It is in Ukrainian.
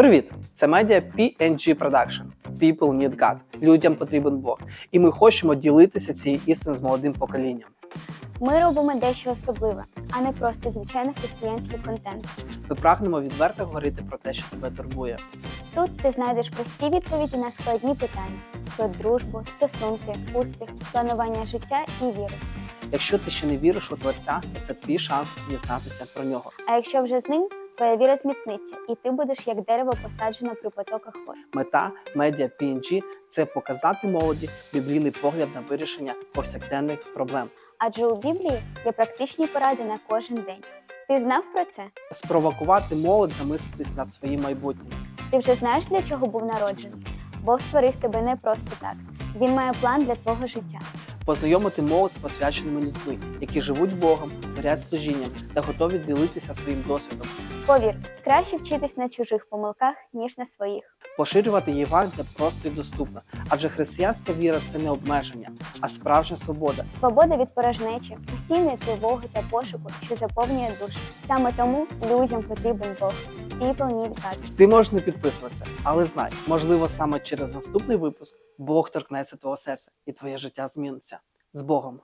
Привіт! Це медіа PNG Production. People need God. Людям потрібен Бог. І ми хочемо ділитися цією істиною з молодим поколінням. Ми робимо дещо особливе, а не просто звичайний християнський контент. Ми прагнемо відверто говорити про те, що тебе турбує. Тут ти знайдеш прості відповіді на складні питання про дружбу, стосунки, успіх, планування життя і віру. Якщо ти ще не віриш у Творця, то це твій шанс дізнатися про нього. А якщо вже з ним, віра зміцниться, і ти будеш як дерево посаджено при потоках вод. Мета медіа PNG – це показати молоді біблійний погляд на вирішення повсякденних проблем, Адже у Біблії є практичні поради на кожен день. Ти знав про це? спровокувати молодь замислитись над своїм майбутнім. Ти вже знаєш, для чого був народжений? Бог створив тебе не просто так. Він має план для твого життя. Познайомити молодь з посвяченими людьми, які живуть Богом, горять служінням та готові ділитися своїм досвідом. Повір, краще вчитись на чужих помилках, ніж на своїх. Поширювати Євангелія просто і доступно, адже християнська віра це не обмеження, а справжня свобода. Свобода від порожнечі, постійної тривоги та пошуку, що заповнює душу. Саме тому людям потрібен Бог. People need God. Ти можеш не підписуватися, але знай, можливо, саме через наступний випуск Бог торкнеться твого серця і твоє життя зміниться з Богом.